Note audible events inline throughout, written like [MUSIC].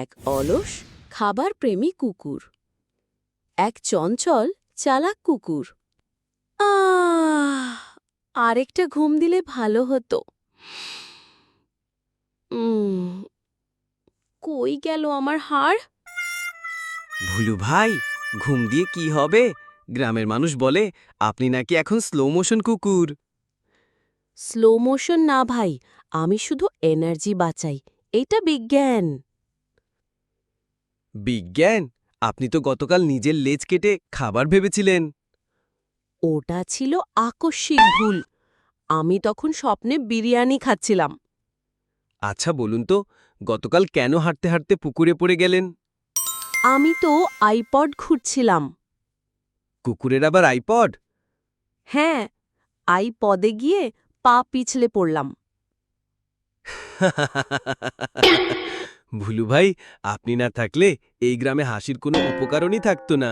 এক অলস খাবার প্রেমী কুকুর। এক চঞ্চল চালাক কুকুর। আরেকটা ঘুম দিলে ভালো হতো। কই গেল আমার হাড়? ভুলু ভাই ঘুম দিয়ে কি হবে? গ্রামের মানুষ বলে আপনি নাকি এখন স্লো মোশন কুকুর। স্লো মোশন না ভাই আমি শুধু এনার্জি বাঁচাই এটা বিজ্ঞান। বিজ্ঞান আপনি তো গতকাল নিজের লেজ কেটে খাবার ভেবেছিলেন। ওটা ছিল আকস্মিক ভুল। আমি তখন স্বপ্নে বিরিয়ানি খাচ্ছিলাম। আচ্ছা বলুন তো গতকাল কেন হাঁটতে হাঁটতে পুকুরে পড়ে গেলেন? আমি তো আইপড খুঁজছিলাম কুকুরের আবার আইপড? হ্যাঁ আইপদে গিয়ে পা পিছলে পড়লাম। [LAUGHS] ভুলু ভাই আপনি না থাকলে এই গ্রামে হাসির কোনো উপকারণই থাকতো না।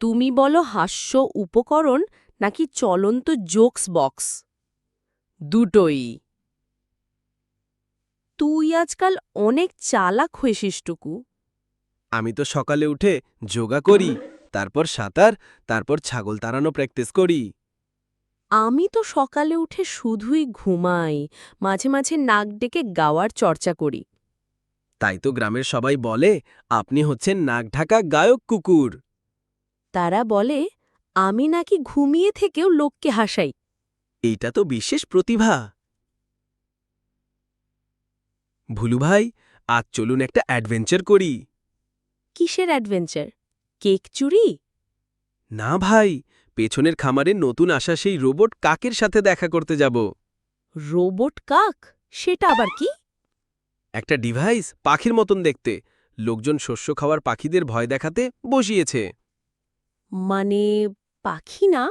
তুমি বলো হাস্য উপকরণ নাকি চলন্ত জোকস বক্স? দুটোই। তুই আজকাল অনেক চালাক হয়েছিস টুকু আমি তো সকালে উঠে যোগা করি তারপর সাঁতার তারপর ছাগল তাড়ানো প্র্যাকটিস করি। আমি তো সকালে উঠে শুধুই ঘুমাই মাঝে মাঝে নাক ডেকে গাওয়ার চর্চা করি। তাই তো গ্রামের সবাই বলে আপনি হচ্ছেন নাক ঢাকা গায়ক কুকুর। তারা বলে আমি নাকি ঘুমিয়ে থেকেও লোককে হাসাই। এইটা তো বিশেষ প্রতিভা। ভুলু ভাই আজ চলুন একটা অ্যাডভেঞ্চার করি। কিসের অ্যাডভেঞ্চার? কেক চুরি? না ভাই পেছনের খামারে নতুন আসা সেই রোবট কাকের সাথে দেখা করতে যাব। রোবট কাক? সেটা আবার কি? একটা ডিভাইস পাখির মতন দেখতে। লোকজন শস্য খাওয়ার পাখিদের ভয় দেখাতে বসিয়েছে। মানে পাখি না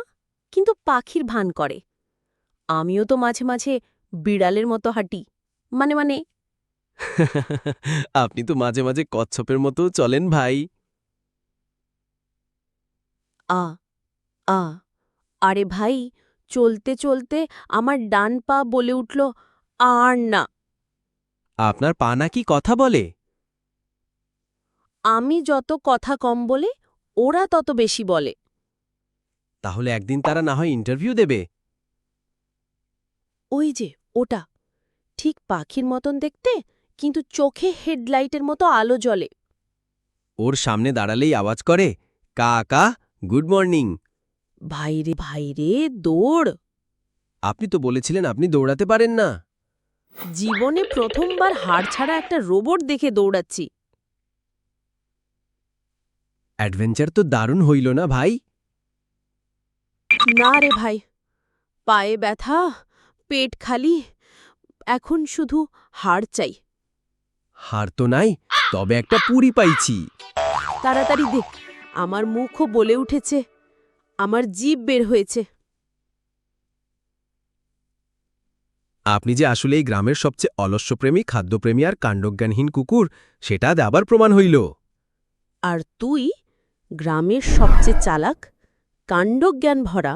কিন্তু পাখির ভান করে। আমিও তো মাঝে মাঝে বিড়ালের মতো হাঁটি। মানে মানে। [LAUGHS] আপনি তো মাঝে মাঝে কচ্ছপের মতো চলেন ভাই। আ আ আরে ভাই চলতে চলতে আমার ডান পা বলে উঠল আর না। আপনার পা নাকি কথা বলে? আমি যত কথা কম বলে ওরা তত বেশি বলে। তাহলে একদিন তারা না হয় ইন্টারভিউ দেবে? ওই যে ওটা। ঠিক পাখির মতন দেখতে কিন্তু চোখে হেডলাইটের মতো আলো জ্বলে। ওর সামনে দাঁড়ালেই আওয়াজ করে কা কা গুড মর্নিং ভাইরে ভাইরে দৌড়। আপনি তো বলেছিলেন আপনি দৌড়াতে পারেন না। জীবনে প্রথমবার হাড় ছাড়া একটা রোবট দেখে দৌড়াচ্ছি। অ্যাডভেঞ্চার তো দারুণ হইল না ভাই? না রে ভাই পায়ে ব্যথা পেট খালি এখন শুধু হাড় চাই। হার তো নাই তবে একটা পুরি পাইছি। তাড়াতাড়ি দে আমার মুখও বলে উঠেছে আমার জিভ বের হয়েছে। আপনি যে আসলে এই গ্রামের সবচেয়ে অলস্যপ্রেমী, খাদ্যপ্রেমী আর কাণ্ডজ্ঞানহীন কুকুর, সেটা দেবার প্রমাণ হইল। আর তুই গ্রামের সবচেয়ে চালাক কাণ্ডজ্ঞান ভরা